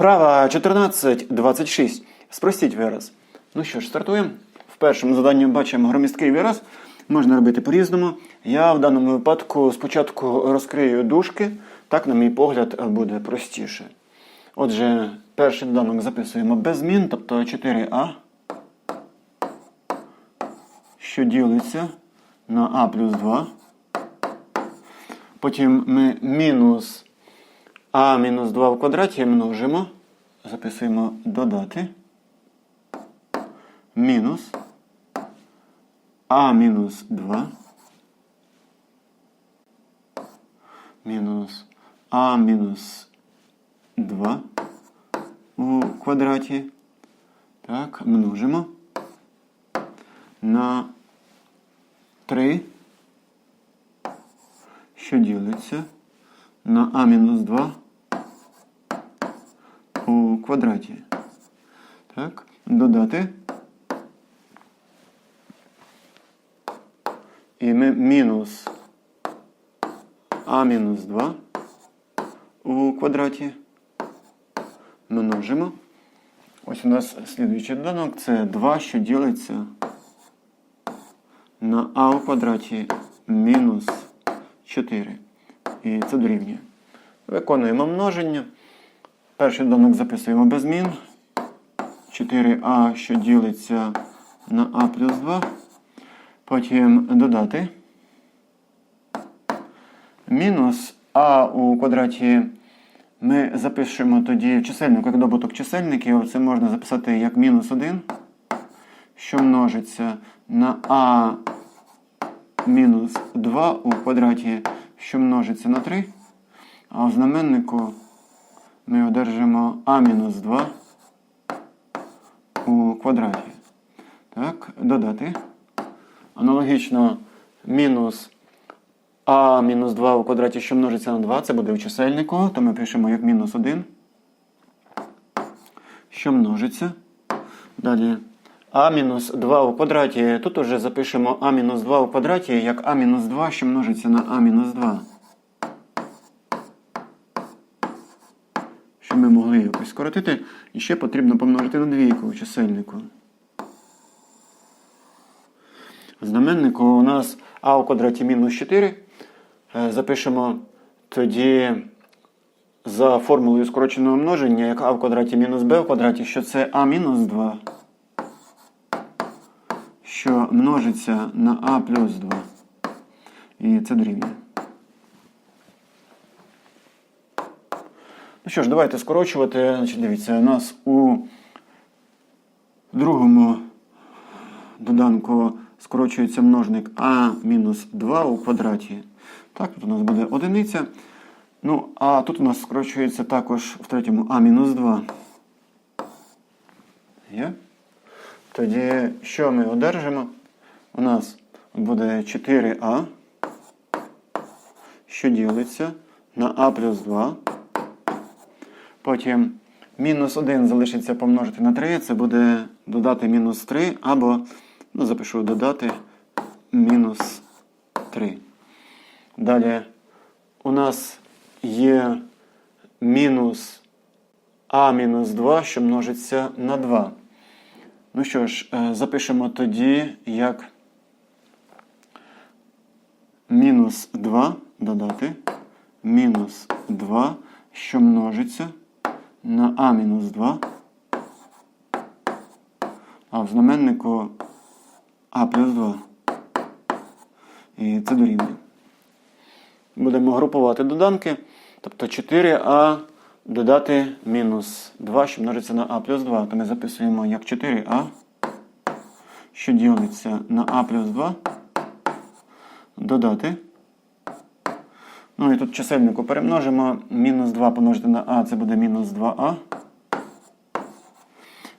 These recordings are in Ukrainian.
Вправа 14.26. Спростіть вираз. Ну що ж, стартуємо. В першому заданні бачимо громісткий вираз. Можна робити по-різному. Я в даному випадку спочатку розкрию дужки. Так, на мій погляд, буде простіше. Отже, перший доданок записуємо без змін, тобто 4а, що ділиться на а плюс 2. Потім ми мінус а мінус 2 в квадраті множимо. Записуємо додати. Мінус а мінус 2. Мінус а мінус 2 у квадраті. Так, множимо на 3, що ділиться на а мінус 2 у квадраті. Так, додати. І ми мінус а мінус 2 у квадраті множимо. Ось у нас слідуючий доданок це 2, що ділиться на а у квадраті мінус 4. І це дорівнює. Виконуємо множення. Перший доданок записуємо без змін. 4а, що ділиться на а плюс 2. Потім додати. Мінус а у квадраті ми запишемо тоді в чисельнику як добуток чисельників. Це можна записати як мінус 1, що множиться на а мінус 2 у квадраті, що множиться на 3. А у знаменнику ми одержимо А-2 у квадраті. Так, Додати. Аналогічно мінус а мінус 2 у квадраті, що множиться на 2, це буде в чисельнику, то ми пишемо як мінус 1, що множиться. Далі А мінус 2 у квадраті. Тут уже запишемо А-2 у квадраті як А-2, що множиться на А-2. Щоб ми могли якось скоротити. І ще потрібно помножити на двійку у чисельнику. Знаменнику у нас а у квадраті мінус 4. Е, Запишемо тоді за формулою скороченого множення, як а в квадраті мінус b в квадраті, що це а мінус 2, що множиться на а плюс 2. І це дорівнює. Ну що ж, давайте скорочувати. Значить, Дивіться, у нас у другому доданку скорочується множник а мінус 2 у квадраті. Так, тут у нас буде одиниця. Ну, а тут у нас скорочується також в третьому а мінус 2. Є? Тоді що ми одержимо? У нас буде 4а, що ділиться на а плюс 2. Потім мінус 1 залишиться помножити на 3, це буде додати мінус 3, або, ну, запишу додати мінус 3. Далі у нас є мінус а мінус 2, що множиться на 2. Ну що ж, е, запишемо тоді як мінус 2 додати мінус 2, що множиться на а мінус 2, а в знаменнику а плюс 2. І це дорівнює. Будемо групувати доданки. Тобто 4а додати мінус 2, що множиться на а плюс 2. То ми записуємо як 4а, що ділиться на а плюс 2. Додати. Ну і тут чисельнику перемножимо. Мінус 2 помножити на а, це буде мінус 2а.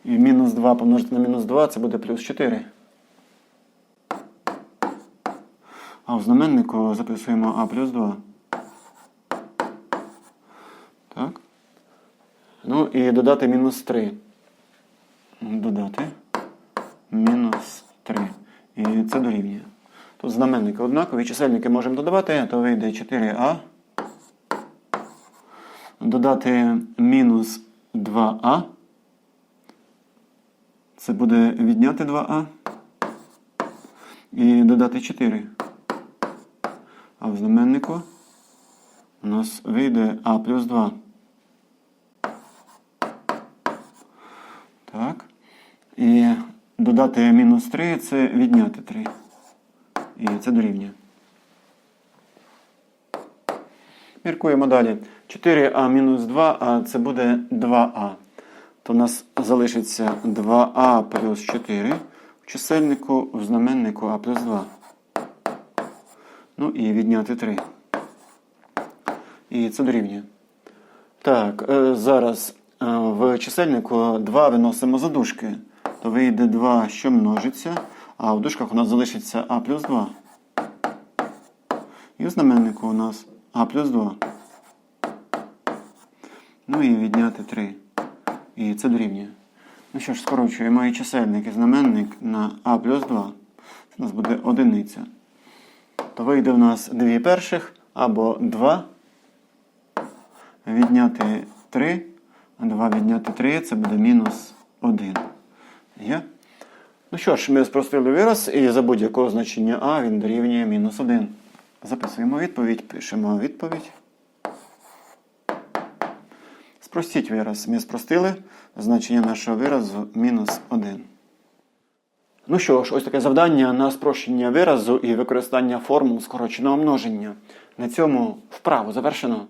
І мінус 2 помножити на мінус 2, це буде плюс 4. А в знаменнику записуємо а плюс 2. Так. Ну і додати мінус 3. Додати мінус 3. І це дорівнює. Тут знаменники однакові, чисельники можемо додавати, то вийде 4а. Додати мінус 2а. Це буде відняти 2а. І додати 4. А в знаменнику у нас вийде а плюс 2. Так. І додати мінус 3 це відняти 3. І це дорівнює. Міркуємо далі. 4а мінус 2, а це буде 2а. То в нас залишиться 2а плюс 4 в чисельнику, в знаменнику а плюс 2. Ну і відняти 3. І це дорівнює. Так, е, зараз е, в чисельнику 2 виносимо за дужки. То вийде 2, що множиться, а в дужках у нас залишиться а плюс 2. І в знаменнику у нас а плюс 2. Ну і відняти 3. І це дорівнює. Ну що ж, скорочуємо і чисельник і знаменник на а плюс 2. Це у нас буде одиниця. То вийде в нас 2 перших або 2 відняти 3, 2 відняти 3 це буде мінус 1. Є? Ну що ж, ми спростили вираз, і за будь-якого значення А він дорівнює мінус 1. Записуємо відповідь, пишемо відповідь. Спростіть вираз. Ми спростили значення нашого виразу мінус 1. Ну що ж, ось таке завдання на спрощення виразу і використання формул скороченого множення. На цьому вправу завершено.